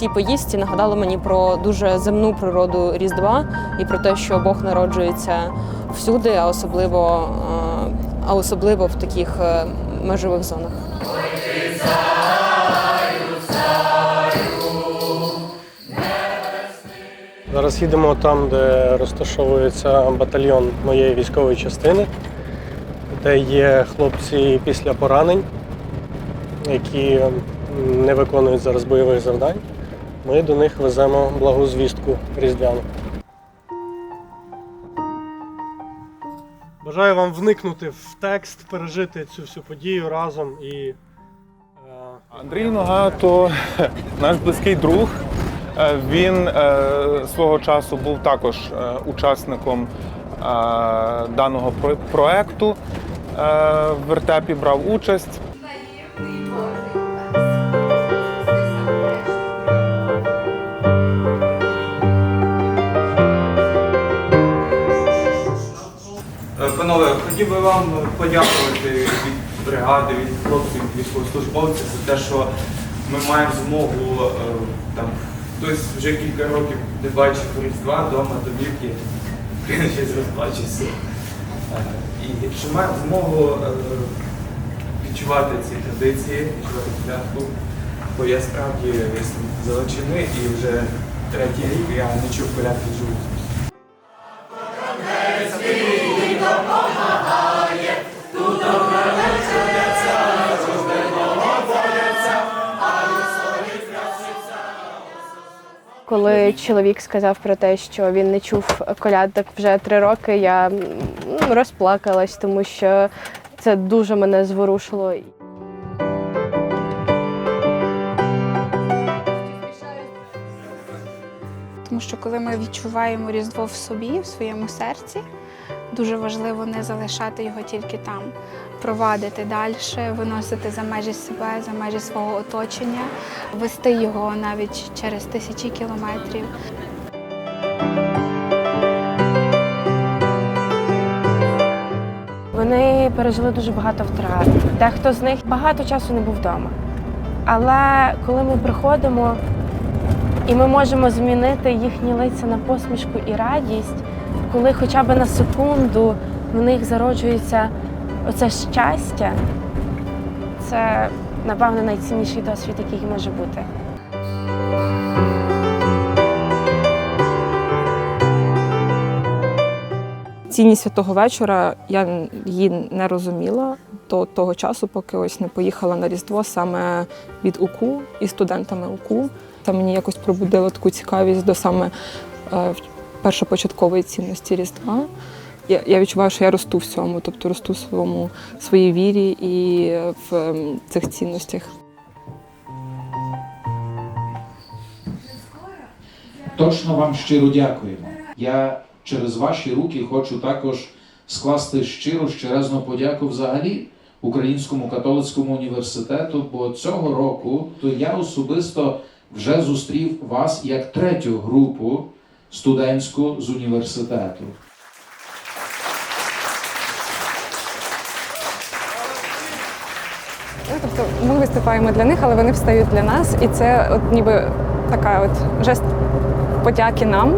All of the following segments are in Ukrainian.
Цій поїздці нагадало мені про дуже земну природу Різдва і про те, що Бог народжується всюди, а особливо, е, а особливо в таких е, межових зонах. Зараз їдемо там, де розташовується батальйон моєї військової частини, де є хлопці після поранень, які не виконують зараз бойових завдань. Ми до них веземо благу звістку різдвяну. Бажаю вам вникнути в текст, пережити цю всю подію разом і. е, Андрій Нога то наш близький друг. Е, Він е, свого часу був також е, учасником даного про- проекту. В вертепі брав участь. Панове, хотів би вам подякувати від бригади, від хлопців, від військовослужбовців за те, що ми маємо змогу там хтось вже кілька років не бачив Різдва вдома, домівки, щось розплачуся. Е, І якщо маємо змогу е, відчувати ці традиції, відчувати клятву. Бо я справді залучений і вже третій рік я не чув колядки живу. Коли чоловік сказав про те, що він не чув колядок вже три роки, я розплакалась, тому що це дуже мене зворушило. Тому що коли ми відчуваємо Різдво в собі, в своєму серці, дуже важливо не залишати його тільки там, провадити далі, виносити за межі себе, за межі свого оточення, вести його навіть через тисячі кілометрів. Вони пережили дуже багато втрат. Дехто з них багато часу не був вдома. Але коли ми приходимо і ми можемо змінити їхні лиця на посмішку і радість, коли хоча б на секунду в них зароджується оце щастя, це напевно найцінніший досвід, який може бути. Цінність святого вечора я її не розуміла до того часу, поки ось не поїхала на Різдво саме від УКУ і студентами УКУ. Це мені якось пробудило таку цікавість до саме е, першопочаткової цінності Різдва. Я, я відчуваю, що я росту в цьому, тобто росту в своєму своїй вірі і в ем, цих цінностях. Точно вам щиро дякуємо. Я через ваші руки хочу також скласти щиру щирезну подяку взагалі Українському католицькому університету, бо цього року то я особисто вже зустрів вас як третю групу студентську з університету. Ну, Тобто ми виступаємо для них, але вони встають для нас. І це от ніби така от жест подяки нам,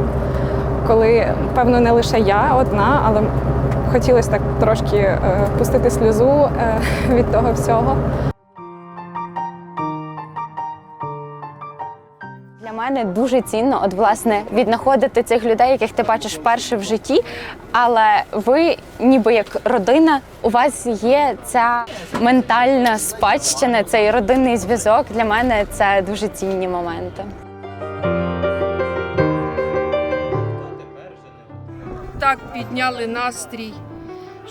коли, певно, не лише я одна, але хотілося так трошки е, пустити сльозу е, від того всього. Для мене дуже цінно, от власне, віднаходити цих людей, яких ти бачиш вперше в житті. Але ви, ніби як родина, у вас є ця ментальна спадщина, цей родинний зв'язок. Для мене це дуже цінні моменти. так підняли настрій,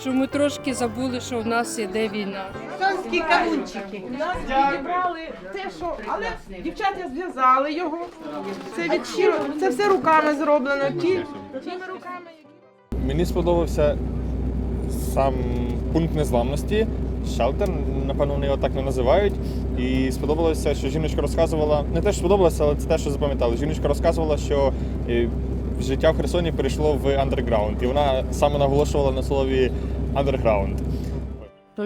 що ми трошки забули, що в нас іде війна. Танські кавунчики. Нас відібрали те, що але дівчата зв'язали його. Це від щиро, це все руками зроблено. Ті, тими руками, які Мені сподобався сам пункт незламності, шелтер, напевно, вони його так не називають. І сподобалося, що жіночка розказувала, не те, що сподобалося, але це те, що запам'ятали. Жіночка розказувала, що е, життя в Херсоні перейшло в андерграунд. І вона саме наголошувала на слові андерграунд.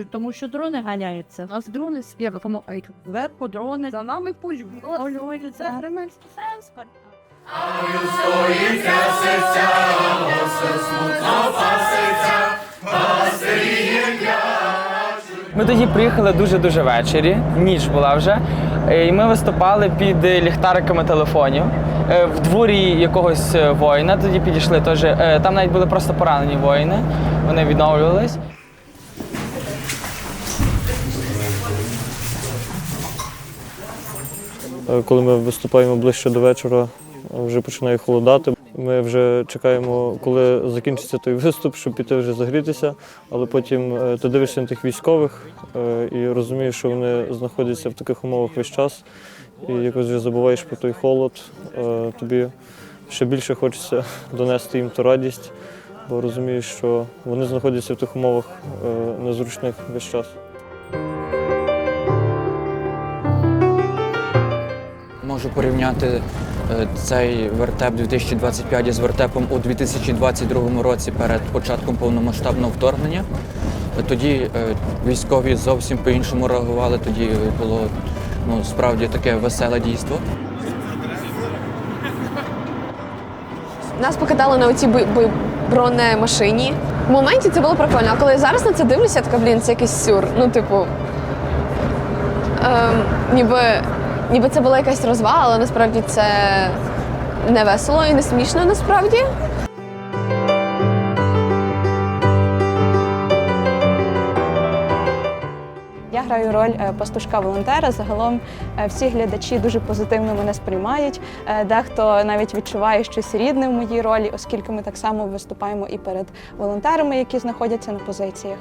Тому що дрони ганяються. У нас дрони допомагають. Зверху дрони за нами пусть. Це громадський транспорт. Ми тоді приїхали дуже-дуже ввечері, ніч була вже, е, і ми виступали під е, ліхтариками телефонів. Е, В дворі якогось воїна тоді підійшли теж. Там навіть були просто поранені воїни, вони відновлювались. Коли ми виступаємо ближче до вечора, вже починає холодати. Ми вже чекаємо, коли закінчиться той виступ, щоб піти вже загрітися. Але потім е, ти дивишся на тих військових е, і розумієш, що вони знаходяться в таких умовах весь час. І якось вже забуваєш про той холод. Е, Тобі ще більше хочеться донести їм ту радість, бо розумієш, що вони знаходяться в тих умовах е, незручних весь час. Можу порівняти е, цей вертеп 2025 з вертепом у 2022 році перед початком повномасштабного вторгнення. Тоді е, військові зовсім по-іншому реагували, тоді було ну, справді таке веселе дійство. Нас покатали на бо- бронемашині. В моменті це було прикольно, а коли я зараз на це дивлюся, я така, блін, це якийсь сюр. Ну, типу, ем, ніби, ніби це була якась розвага, але насправді це не весело і не смішно насправді. Я граю роль е, пастушка-волонтера. Загалом е, всі глядачі дуже позитивно мене сприймають. Е, Дехто навіть відчуває щось рідне в моїй ролі, оскільки ми так само виступаємо і перед волонтерами, які знаходяться на позиціях.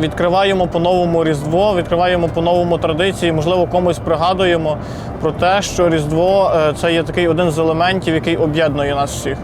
Відкриваємо по-новому Різдво, відкриваємо по-новому традиції, можливо, комусь пригадуємо про те, що Різдво е, це є такий один з елементів, який об'єднує нас всіх.